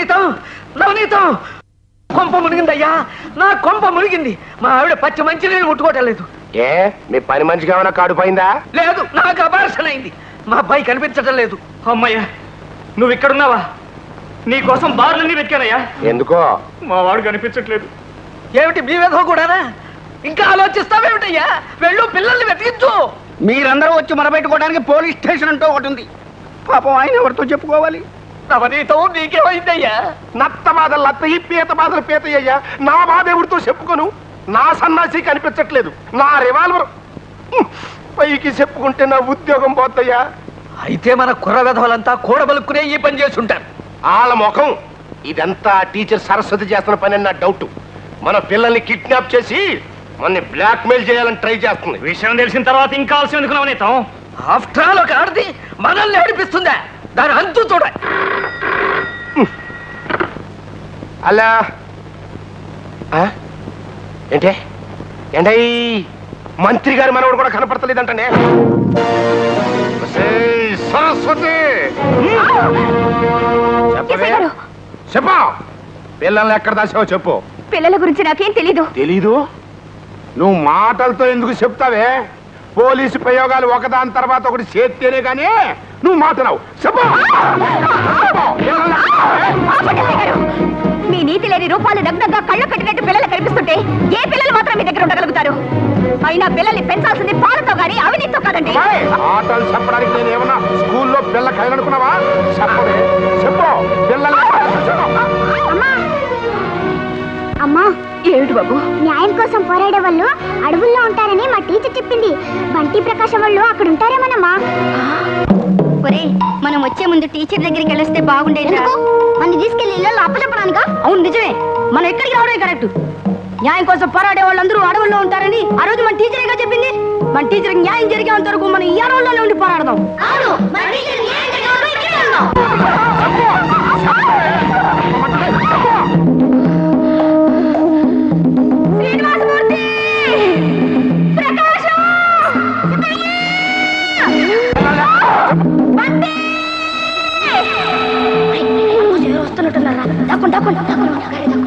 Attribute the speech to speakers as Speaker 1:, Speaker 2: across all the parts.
Speaker 1: నవనీతం నవనీతం. కొంప మునిగిందయ్యా నా కొంప మునిగింది. మా ఆవిడ పచ్చి మంచినీళ్ళు ముట్టుకోవటం లేదు.
Speaker 2: ఏ మీ పని మనిషికి ఏమైనా కాడిపోయిందా?
Speaker 1: లేదు నాకు అయింది మా అబ్బాయి కనిపించటం లేదు.
Speaker 3: అమ్మయ్యా నువ్వు ఇక్కడున్నావా? నీ కోసం బార్లన్నీ వెతికానయ్యా.
Speaker 2: ఎందుకో?
Speaker 3: మా వాడు కనిపించట్లేదు.
Speaker 1: ఏమిటి మీ విధవ కూడానా? ఇంకా ఆలోచిస్తావేమిటయ్యా? వెళ్ళు పిల్లల్ని వెతికించు.
Speaker 4: మీరందరూ వచ్చి మొరబెట్టుకోవడానికి పోలీస్ స్టేషన్ అంటూ ఒకటి ఉంది. పాపం ఆయన ఎవరితో చెప్పుకోవాలి?
Speaker 1: నవనీతం నీకేమైందయ్యా?
Speaker 2: నత్త బాధలు లత్తయి పీత బాధలు పీతయ్యా నా బాధ ఎవరితో చెప్పుకోను. నా సన్నాసి కనిపించట్లేదు. నా రివాల్వర్. పైకి చెప్పుకుంటే నా ఉద్యోగం పోతయ్యా
Speaker 1: అయితే మన కుర్ర విధవలంతా కూడబలుక్కునే ఈ పని చేసుంటారు
Speaker 2: వాళ్ళ ముఖం. ఇదంతా టీచర్ సరస్వతి చేస్తున్న పని అని నా డౌట్. మన పిల్లల్ని కిడ్నాప్ చేసి మనని బ్లాక్మెయిల్ చేయాలని ట్రై చేస్తుంది.
Speaker 3: విషయం తెలిసిన తర్వాత ఇంకా ఆలస్యం ఎందుకు
Speaker 1: ఆఫ్టర్ ఆల్ ఒక ఆడది మనల్ని ఏడిపిస్తుందా? దాని అంతు చూడ.
Speaker 2: అలా? ఏంటే? ఏంటై మంత్రి గారి మనవడు కూడా కనపడతలేదంటనే? ఒసేయ్, సరస్వతి! చెప్పవే. చెప్పు. పిల్లల్ని ఎక్కడ దాచావో చెప్పు.
Speaker 5: పిల్లల గురించి నాకేం తెలీదు.
Speaker 2: తెలీదు? నువ్వు మాటలతో ఎందుకు చెప్తావే? పోలీసు ప్రయోగాలు ఒకదాని తర్వాత ఒకటి చేస్తేనే గానీ నువ్వు మాట్లాడవు చెప్పు.
Speaker 5: రూపాలు నగ్నంగా కళ్ళ కట్టినట్టు పిల్లలు కనిపిస్తుంటే ఏ పిల్లలు మాత్రం మీ దగ్గర ఉండగలుగుతారు? అయినా పిల్లల్ని పెంచాల్సింది పాలతో గాని అవినీతితో కాదండి.
Speaker 2: ఆటలు చెప్పడానికి నేను ఏమన్నా స్కూల్లో పిల్ల కైలనుకున్నావా చెప్పు. పిల్లల్ని
Speaker 5: అమ్మా! ఏమిటి బాబు?
Speaker 6: న్యాయం కోసం పోరాడే వాళ్ళు అడవుల్లో ఉంటారని మా టీచర్ చెప్పింది. బంటి ప్రకాశం వాళ్ళు అక్కడ ఉంటారేమోనమ్మా.
Speaker 5: ఒరే మనం వచ్చే ముందు టీచర్ దగ్గరికి వెళ్ళొస్తే బాగుండేది
Speaker 6: మన తీసుకెళ్ళి ఇళ్ళలో అప్పచెప్పడానికా
Speaker 5: అవును నిజమే. మనం ఎక్కడికి రావడమే కరెక్ట్. న్యాయం కోసం పోరాడే వాళ్ళందరూ అడవుల్లో ఉంటారని ఆ రోజు మన టీచరేగా చెప్పింది? మన టీచర్ న్యాయం జరిగేంత వరకు మనం ఈ అడవుల్లోనే ఉండి పోరాడదాం.
Speaker 6: అవును మన టీచర్ న్యాయం జరిగే వరకు
Speaker 5: వస్తున్నట్టున్నారా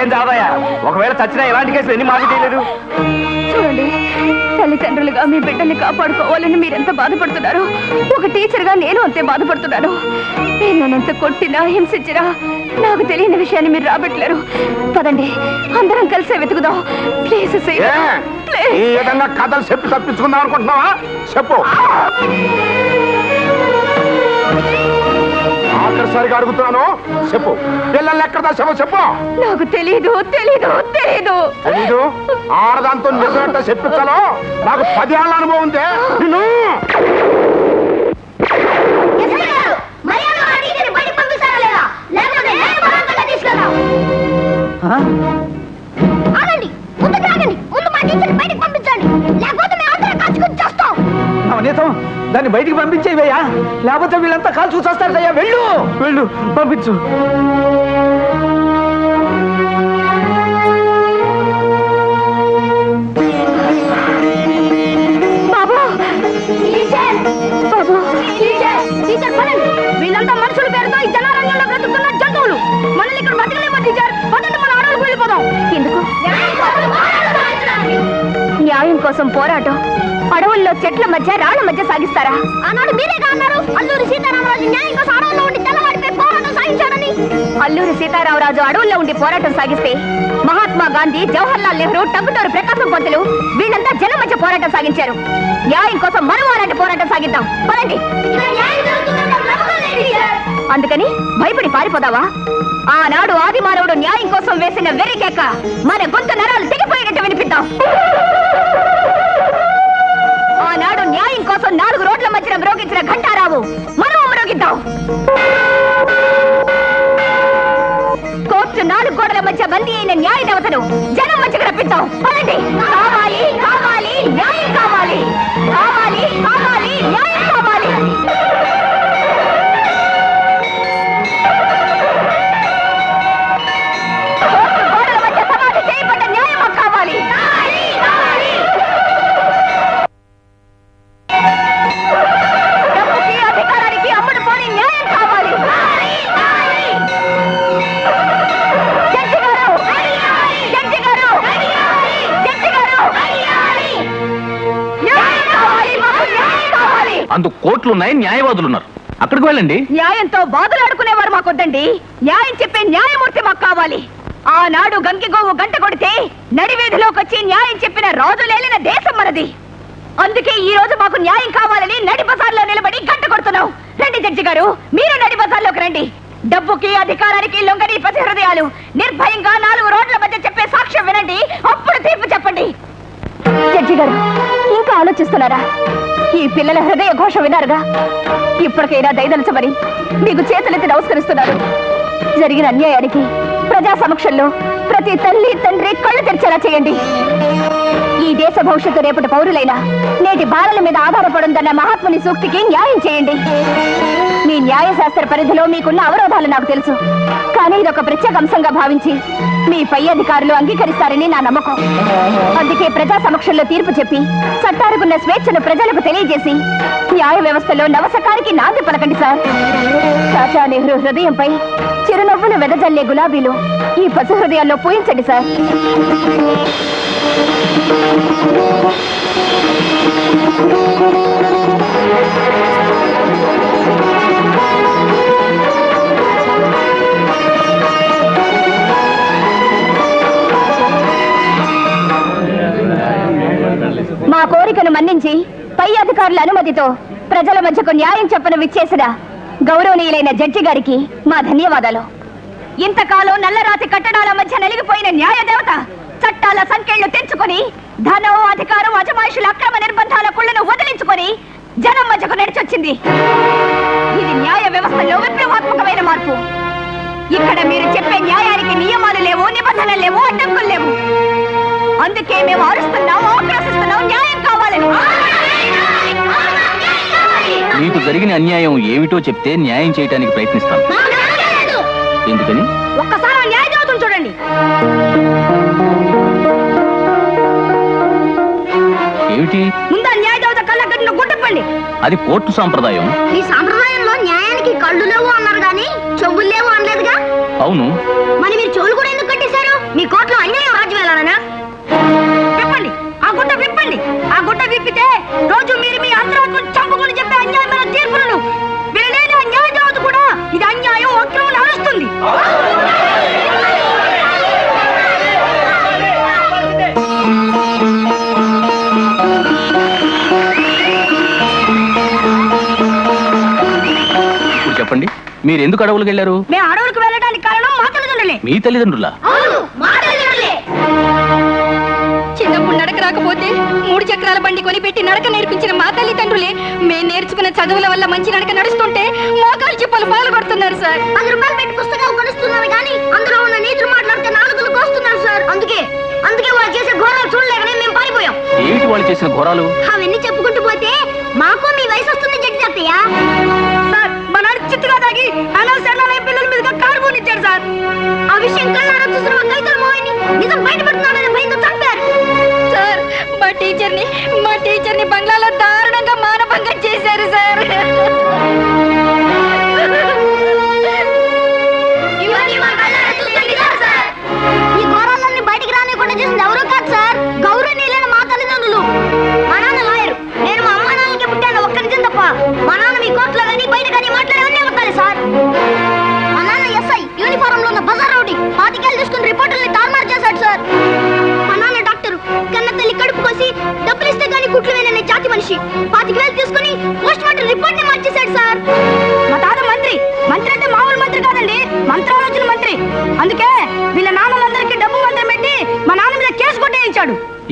Speaker 3: ఏం దాదయ్య ఒకవేళ చచ్చినా ఎలాంటి కేసులు ఎన్ని మాకు తెలియదు
Speaker 5: చూడండి తల్లిదండ్రులుగా మీ బిడ్డల్ని కాపాడుకోవాలని మీరెంత బాధపడుతున్నారు? ఒక టీచర్గా నేను అంతే బాధపడుతున్నాను. నేను నన్నంత కొట్టినా హింసించినా నాకు తెలియని విషయాన్ని మీరు రాబట్టలేరు. పదండి అందరం కలిసే వెతుకుదాం. ప్లీజ్
Speaker 2: ఏ? ఈ విధంగా కథలు చెప్పి తప్పించుకుందాం అనుకుంటున్నావా? చెప్పు. ఆఖరిసారిగా అడుగుతున్నాను? చెప్పు. పిల్లల్ని ఎక్కడ దాచావో చెప్పు.
Speaker 5: నాకు తెలీదు తెలీదు తెలీదు.
Speaker 2: తెలీదు? ఆడదాంతో నిజమంటే చెప్పించాలో? నాకు పది ఏళ్ళ అనుభవం ఉందే. నిన్ను!
Speaker 1: నవనీతం దాన్ని బయటికి పంపించేవయ్యా లేకపోతే వీళ్ళంతా కాల్ చూసేస్తారు అయ్యా వెళ్ళు! వెళ్ళు పంపించు.
Speaker 5: చెట్ల మధ్య రాళ్ళ మధ్య సాగిస్తారా?
Speaker 6: ఆనాడు మీరేగా అన్నారు. అల్లూరి సీతారామరాజు న్యాయం కోసం అడవుల్లో ఉండి తెల్లవాడిపై పోరాటం సాగించాడని.
Speaker 5: అల్లూరి సీతారామరాజు అడవుల్లో ఉండి పోరాటం సాగిస్తే మహాత్మా గాంధీ జవహర్లాల్ నెహ్రూ టంగుటూరు ప్రకాశం పంతులు వీళ్ళంతా జనం మధ్య పోరాటం సాగించారు. న్యాయం కోసం మనం అలాంటి పోరాటం సాగిద్దాం. పదండి. అందుకని భయపడి పారిపోదావా ఆనాడు ఆదిమానవుడు న్యాయం కోసం వేసిన వెర్రికేక మన గొంతు నరాలు తెగిపోయినట్టు వినిపిద్దాం. ఆనాడు న్యాయం కోసం నాలుగు రోడ్ల మధ్యన మ్రోగించిన ఘంటారావు మరో మ్రోగిద్దాం. కోర్టు నాలుగు గోడల మధ్య బందీ అయిన న్యాయ దేవతను జనం మధ్యకు
Speaker 7: రప్పిద్దాం. కావాలి కావాలి న్యాయం కావాలి కావాలి. కోర్టులు ఉన్నాయి న్యాయవాదులు ఉన్నారు అక్కడికి వెళ్ళండి.
Speaker 5: న్యాయంతో బాధలాడుకునేవారు మాకొద్దండి. న్యాయం చెప్పే న్యాయమూర్తి మాకు కావాలి. ఆనాడు గంగిగోవు గంట కొడితే నడివీధిలోకి వచ్చి న్యాయం చెప్పిన రాజు లేలిన దేశం మనది. అందుకే ఈ రోజు మాకు న్యాయం కావాలని నడి బజార్లో నిలబడి గంట కొడుతున్నాం. రండి జడ్జి గారు మీరు నడి బజార్లోకి రండి. డబ్బుకి అధికారానికి లొంగని ప్రతి హృదయాలు నిర్భయంగా నాలుగు రోడ్ల మధ్య చెప్పే సాక్ష్యం వినండి. అప్పుడు తీర్పు చెప్పండి. జడ్జి గారు ఇంకా ఆలోచిస్తున్నారా? ఈ పిల్లల హృదయ ఘోష వినారుగా ఇప్పటికైనా దయదలచమని మీకు చేతులెత్తి నమస్కరిస్తున్నారు జరిగిన అన్యాయానికి ప్రజా సమక్షంలో ప్రతి తల్లి తండ్రి కళ్ళు తెరిచేలా చేయండి. ఈ దేశ భవిష్యత్తు రేపటి పౌరులైన నేటి బాలల మీద ఆధారపడుందన్న మహాత్ముని సూక్తికి న్యాయం చేయండి. న్యాయశాస్త్ర పరిధిలో మీకున్న అవరోధాలు నాకు తెలుసు. కానీ ఇదొక ప్రత్యేక అంశంగా భావించి మీ పై అధికారులు అంగీకరిస్తారని నా నమ్మకం. అందుకే ప్రజా సమక్షంలో తీర్పు చెప్పి చట్టారుకున్న స్వేచ్ఛను ప్రజలకు తెలియజేసి న్యాయ వ్యవస్థలో నవసకానికి నాంది పలకండి సార్. చాచా నెహ్రూ హృదయంపై చిరునవ్వులు వెదజల్లే గులాబీలు ఈ పశు హృదయాల్లో పూయించండి సార్. మా కోరికను మన్నించి పై అధికారుల అనుమతితో ప్రజల మధ్యకు న్యాయం చెప్పను విచ్చేసిన గౌరవనీయులైన జడ్జి గారికి మా ధన్యవాదాలు. ఇంతకాలం నల్లరాతి కట్టడాల మధ్య నలిగిపోయిన న్యాయ దేవత చట్టాల సంఖ్యలు తెంచుకొని ధనం అధికారం అజమాయిషుల అక్రమ నిర్బంధాల కుళ్ళను వదిలించుకొని జనం మధ్యకు నడిచొచ్చింది. ఇది న్యాయ వ్యవస్థలో విప్లవాత్మకమైన మార్పు. ఇక్కడ మీరు చెప్పే న్యాయానికి నియమాలు లేవు నిబంధనలు లేవు అడ్డంకులు లేవు. అందుకే మేము అరుస్తున్నాం ఆక్రోశిస్తున్నాం న్యాయం
Speaker 7: మీకు జరిగిన అన్యాయం ఏమిటో చెప్తే న్యాయం చేయడానికి ప్రయత్నిస్తాను. ఎందుకని?
Speaker 5: ఒక్కసారి న్యాయ చూడండి.
Speaker 7: ఏమిటి?
Speaker 5: ముందు ఆ న్యాయ దేవత కళ్ళ కట్టిన గుట్టపండి
Speaker 7: అది కోర్టు సాంప్రదాయం.
Speaker 6: ఈ సాంప్రదాయంలో న్యాయానికి కళ్ళు లేవు అన్నారు కానీ చెవులు లేవు అనలేదుగా?
Speaker 7: అవును.
Speaker 6: మరి మీరు చెవులు కూడా ఎందుకు కట్టేశారు? మీ కోర్టులో అన్యాయం రాజ్యమేలానా
Speaker 5: విప్పండి. ఆ గుట్ట విప్పండి. గుట్ట విప్పితే రోజు మీరు మీ అంతరాత్మను చంపుకొని చెప్పే అన్యాయమైన తీర్పులను వినలేని ఆ న్యాయ దేవత కూడా. ఇది అన్యాయం అక్రమం అరుస్తుంది.
Speaker 7: ఇప్పుడు చెప్పండి మీరు ఎందుకు అడవులకు వెళ్ళారు?
Speaker 5: మేము అడవులకు వెళ్ళడానికి కారణం మా తల్లిదండ్రులే.
Speaker 7: మీ తల్లిదండ్రులా?
Speaker 6: అవును మాట్లాడలే
Speaker 5: చిన్నప్పుడు నడక రాకపోతే మూడు చక్రాల బండి కొని పెట్టి నడక నేర్పించిన మా తల్లిదండ్రులే మేము నేర్చుకున్న చదువుల వల్ల మంచి నడక నడుస్తుంటే మోకాలు చిప్పలు పాలు పడుతున్నారు సార్.
Speaker 6: పది రూపాయలు పెట్టి పుస్తకాలు కొనుస్తున్నారు కానీ అందులో ఉన్న నీతులు మాట్లాడితే నాలుగులు కోస్తున్నారు సార్. అందుకే అందుకే వాళ్ళు చేసే ఘోరాలు చూడలేకనే మేము పారిపోయాం.
Speaker 7: ఏమిటి వాళ్ళు చేసిన ఘోరాలు?
Speaker 6: అవన్నీ చెప్పుకుంటూ పోతే మాకు మీ వయసు వస్తుంది జడ్జి అత్తయ్య
Speaker 5: సార్ మా నాన్న చిత్తుగా తాగి పిల్లల మీదుగా కారు పోనిచ్చాడు సార్.
Speaker 6: ఆ విషయం కళ్ళారా చూసిన మా కైతల మోహిని నిజం
Speaker 5: టీచర్ని మా టీచర్ని బంగ్లాలో దారుణంగా మానభంగం చేశారు సార్.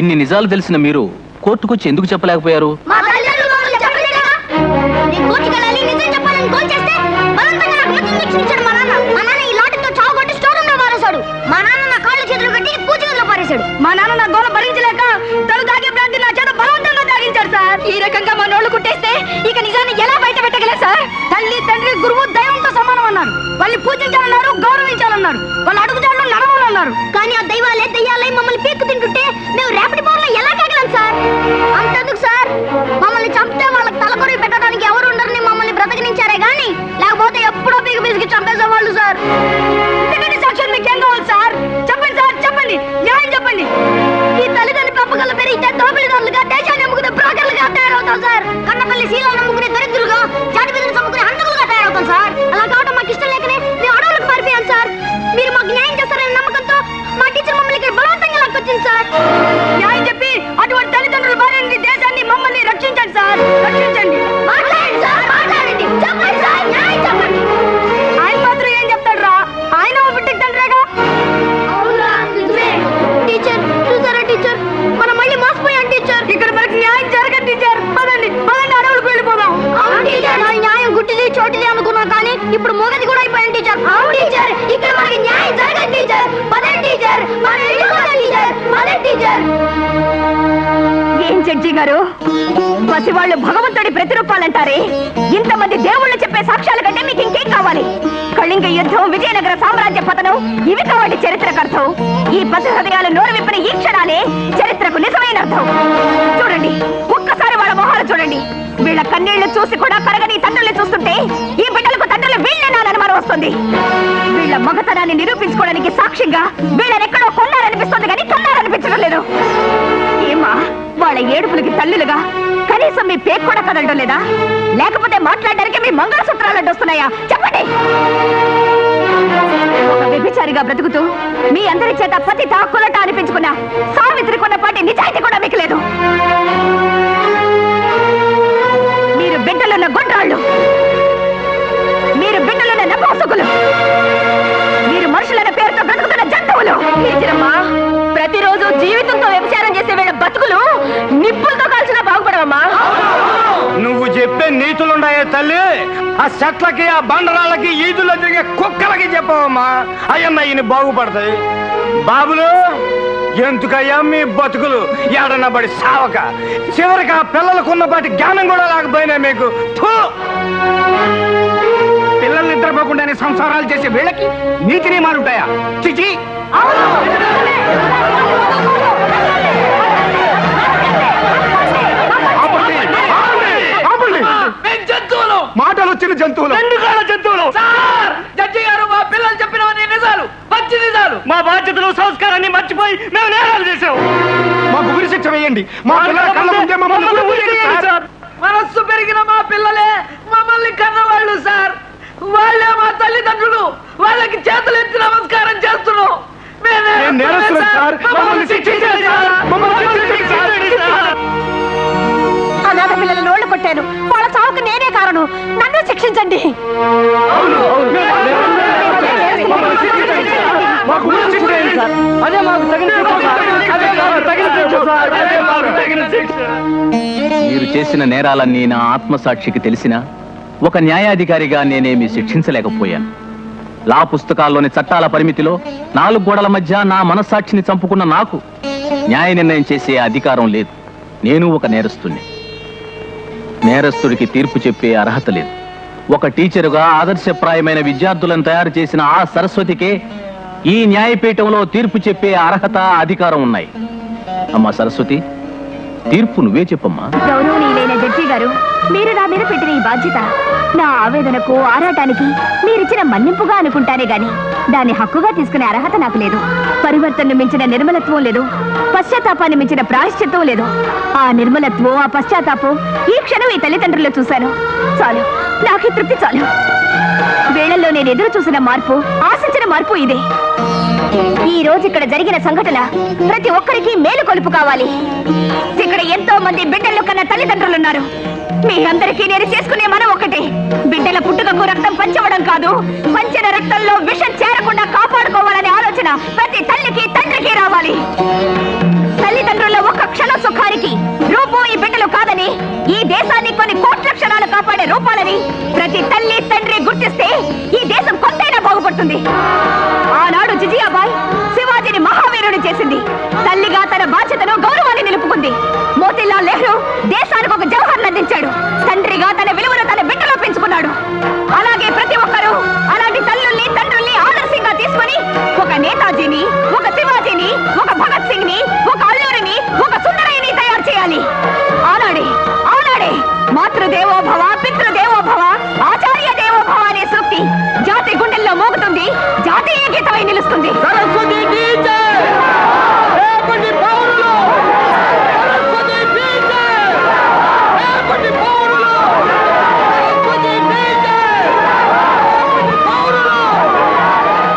Speaker 7: ఇన్ని నిజాలు తెలిసిన మీరు కోర్టుకొచ్చి ఎందుకు చెప్పలేకపోయారు?
Speaker 6: మా నాన్న. నా
Speaker 5: గోల భరించలేక తను తాగే బ్రాంతి నా చేత బలవంతంగా తాగించాడు సార్. ఈ రకంగా మా నోళ్ళు కుట్టేస్తే ఇక నిజాన్ని ఎలా బయట పెట్టగలరు సార్? తల్లి తండ్రి గురువు దైవంతో సమానం అన్నారు. పూజించాలన్నారు గౌరవించాలన్నారు. వాళ్ళ అడుగుజాడలు నడవాలన్నారు
Speaker 6: కానీ ఆ దైవాలే దయ్యాలే మమ్మల్ని పీక్కు తింటుంటే మేము రేపటి పౌరులు ఎలా కాగలం సార్? ఏం
Speaker 5: జడ్జి గారు? పసివాళ్ళు భగవంతుడి ప్రతిరూపాలంటారే? ఇంతమంది దేవుళ్ళు చెప్పే సాక్ష్యాల కంటే మీకు ఇంకేం కావాలి? కళింగ యుద్ధం విజయనగర సామ్రాజ్య పతనం ఇవి కాబట్టి చరిత్రకర్థం ఈ పసి హృదయాలు నోరు విప్పిన ఈ క్షణాలే చరిత్రకు నిజమైన అర్థం. చూడండి ఒక్కసారి వాళ్ళ మొహాలు చూడండి. వీళ్ళ కన్నీళ్ళు చూసి కూడా కరగని తండ్రులు చూస్తుంటే ఈ బిడ్డలకు తండ్రులు వీళ్ళేనా అని అనుమానం వస్తుంది. వీళ్ళ మగతనాన్ని నిరూపించుకోవడానికి సాక్ష్యంగా వీళ్ళని ఎక్కడో కొన్నారనిపిస్తుంది కానీ కన్నారనిపించడం లేదు. వాళ్ళ ఏడుపులకి తల్లులుగా కనీసం మీ పేక్ కూడా కదలడం లేదా? లేకపోతే మాట్లాడడానికి మీ మంగళసూత్రాలు అడ్డొస్తున్నాయా? చెప్పండి. ఒక వ్యభిచారిగా బ్రతుకుతూ మీ అందరి చేత పతి తాక్కులట అనిపించుకున్న సావిత్రి కొన్నపాటి నిజాయితీ కూడా మీకు లేదు. మీరు బిడ్డలున్న గుండ్రాళ్ళు. మీరు బిడ్డలున్న నపోసుకులు. మీరు మనుషులన్న పేరుతో బ్రతుకుతున్న జంతువులు. ప్రతిరోజు
Speaker 2: జీవితం నీతులున్నాయే తల్లి. ఆ చెట్లకి ఆ బండరాళ్ళకి ఈదులో తిరిగే కుక్కలకి చెప్పవమ్మా. అయ్యన్న ఈయన బాగుపడతాయి. బాబులు ఎందుకయ్యా మీ బతుకులు? ఏడన్నా పడి సావక. చివరికి ఆ పిల్లలకున్నపాటి జ్ఞానం కూడా లేకపోయినా మీకు. థూ!
Speaker 4: పిల్లల్ని నిద్రపోకుండానే సంసారాలు చేసే వీళ్ళకి నీతిని మారుంటాయా ఉంటాయా చిచి
Speaker 1: జంతువులు. రెండు కాళ్ళ జంతువులు. సార్! జడ్జి గారు మా పిల్లలు చెప్పినవన్నీ నిజాలు. పచ్చి నిజాలు.
Speaker 3: మా బాధ్యతలు సంస్కారాన్ని మర్చిపోయి మేము నేరాలు చేసాం
Speaker 2: మాకు ఉరి శిక్ష వేయండి. మా పిల్లల కళ్ళ ముందే మమ్మల్ని సార్.
Speaker 1: మనస్సు పెరిగిన మా పిల్లలే మమ్మల్ని కన్నవాళ్ళు సార్. వాళ్ళే మా తల్లిదండ్రులు. వాళ్ళకి చేతులు ఎత్తి నమస్కారం చేస్తున్నాం.
Speaker 5: అనాథ పిల్లల నోళ్ళు కొట్టాను.
Speaker 2: రక్షించండి
Speaker 1: అదే మాకు
Speaker 7: మీరు చేసిన నేరాలన్నీ నా ఆత్మసాక్షికి తెలిసినా ఒక న్యాయాధికారిగా నేనేమి శిక్షించలేకపోయాను. లా పుస్తకాల్లోని చట్టాల పరిమితిలో నాలుగు గోడల మధ్య నా మనస్సాక్షిని చంపుకున్న నాకు న్యాయ నిర్ణయం చేసే అధికారం లేదు. నేను ఒక నేరస్తుణ్ణి. నేరస్తుడికి తీర్పు చెప్పే అర్హత లేదు. ఒక టీచరుగా ఆదర్శప్రాయమైన విద్యార్థులను తయారు చేసిన ఆ సరస్వతికే ఈ న్యాయపీఠంలో తీర్పు చెప్పే అర్హత అధికారం ఉన్నాయి. అమ్మా సరస్వతి తీర్పు నువ్వే చెప్పమ్మా.
Speaker 5: గౌరవనీయులైన జడ్జి గారు మీరు నా మీద పెట్టిన ఈ బాధ్యత నా ఆవేదనకు ఆరాటానికి మీరిచ్చిన మన్నింపుగా అనుకుంటానే గాని దాన్ని హక్కుగా తీసుకునే అర్హత నాకు లేదు. పరివర్తనను మించిన నిర్మలత్వం లేదు. పశ్చాత్తాపాన్ని మించిన ప్రాయశ్చిత్తం లేదు. ఆ నిర్మలత్వం ఆ పశ్చాత్తాపం ఈ క్షణం ఈ తల్లిదండ్రులు చూశాను చాలు. నాకు తృప్తి చాలు. వేళల్లో నేను ఎదురు చూసిన మార్పు ఆశించిన మార్పు ఇదే. ఈ రోజు ఇక్కడ జరిగిన సంఘటన ప్రతి ఒక్కరికి మేలు కొలుపు కావాలి. ఇక్కడ ఎంతో మంది బిడ్డలు కన్న తల్లిదండ్రులు ఉన్నారు మీ అందరికీ నేను చేసుకునే మనం ఒకటే. బిడ్డల పుట్టుకకు రక్తం పంచవడం కాదు పంచిన రక్తంలో విషం చేరకుండా కాపాడుకోవాలనే ఆలోచన ప్రతి తల్లికి తండ్రికి రావాలి. తల్లిదండ్రుల ఒక్క క్షణ సుఖానికి రూపం ఈ బిడ్డలు కాదని ఈ దేశాన్ని కొన్ని కోట్ల క్షణాలు కాపాడే రూపాలని ప్రతి తల్లి తండ్రి గుర్తిస్తే ఈ దేశం కొంతైనా బాగుపడుతుంది.